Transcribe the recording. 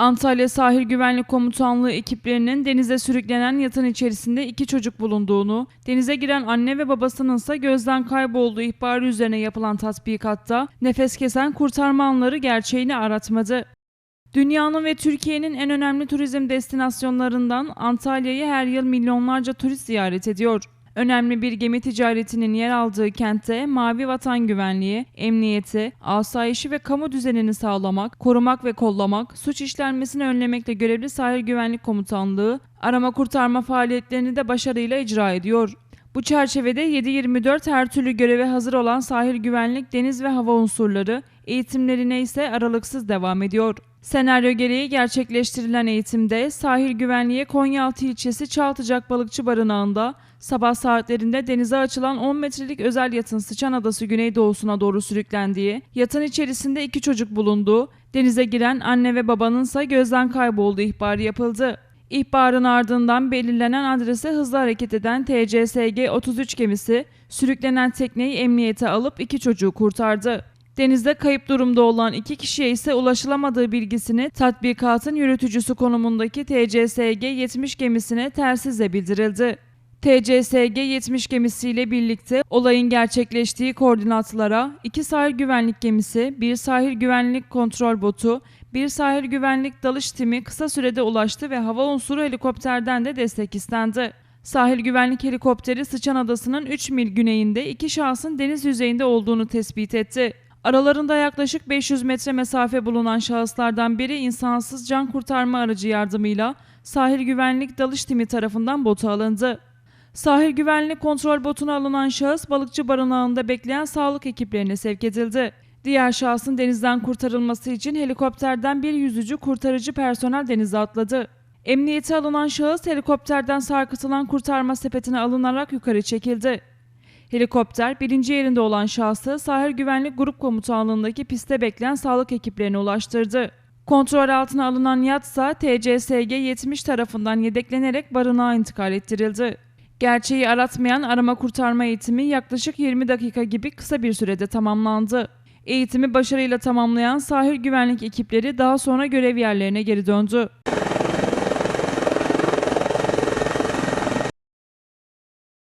Antalya Sahil Güvenlik Komutanlığı ekiplerinin denize sürüklenen yatın içerisinde iki çocuk bulunduğunu, denize giren anne ve babasının ise gözden kaybolduğu ihbarı üzerine yapılan tatbikatta nefes kesen kurtarma anları gerçeğini aratmadı. Dünyanın ve Türkiye'nin en önemli turizm destinasyonlarından Antalya'yı her yıl milyonlarca turist ziyaret ediyor. Önemli bir gemi ticaretinin yer aldığı kentte mavi vatan güvenliği, emniyeti, asayişi ve kamu düzenini sağlamak, korumak ve kollamak, suç işlenmesini önlemekle görevli Sahil Güvenlik Komutanlığı, arama kurtarma faaliyetlerini de başarıyla icra ediyor. Bu çerçevede 7-24 her türlü göreve hazır olan sahil güvenlik, deniz ve hava unsurları eğitimlerine ise aralıksız devam ediyor. Senaryo gereği gerçekleştirilen eğitimde sahil güvenliğe Konyaaltı ilçesi Çaltıcak Balıkçı Barınağı'nda sabah saatlerinde denize açılan 10 metrelik özel yatın Sıçan Adası güneydoğusuna doğru sürüklendiği, yatın içerisinde iki çocuk bulunduğu, denize giren anne ve babanınsa gözden kaybolduğu ihbarı yapıldı. İhbarın ardından belirlenen adrese hızlı hareket eden TCSG 33 gemisi sürüklenen tekneyi emniyete alıp iki çocuğu kurtardı. Denizde kayıp durumda olan iki kişiye ise ulaşılamadığı bilgisini tatbikatın yürütücüsü konumundaki TCSG 70 gemisine telsizle bildirildi. TCSG 70 gemisiyle birlikte olayın gerçekleştiği koordinatlara iki sahil güvenlik gemisi, bir sahil güvenlik kontrol botu, bir sahil güvenlik dalış timi kısa sürede ulaştı ve hava unsuru helikopterden de destek istendi. Sahil güvenlik helikopteri Sıçan Adası'nın 3 mil güneyinde iki şahsın deniz yüzeyinde olduğunu tespit etti. Aralarında yaklaşık 500 metre mesafe bulunan şahıslardan biri insansız can kurtarma aracı yardımıyla sahil güvenlik dalış timi tarafından bota alındı. Sahil güvenlik kontrol botuna alınan şahıs balıkçı barınağında bekleyen sağlık ekiplerine sevk edildi. Diğer şahsın denizden kurtarılması için helikopterden bir yüzücü kurtarıcı personel denize atladı. Emniyete alınan şahıs helikopterden sarkıtılan kurtarma sepetine alınarak yukarı çekildi. Helikopter birinci yerinde olan şahsı sahil güvenlik grup komutanlığındaki piste bekleyen sağlık ekiplerine ulaştırdı. Kontrol altına alınan yat ise TCSG 70 tarafından yedeklenerek barınağa intikal ettirildi. Gerçeği aratmayan arama kurtarma eğitimi yaklaşık 20 dakika gibi kısa bir sürede tamamlandı. Eğitimi başarıyla tamamlayan sahil güvenlik ekipleri daha sonra görev yerlerine geri döndü.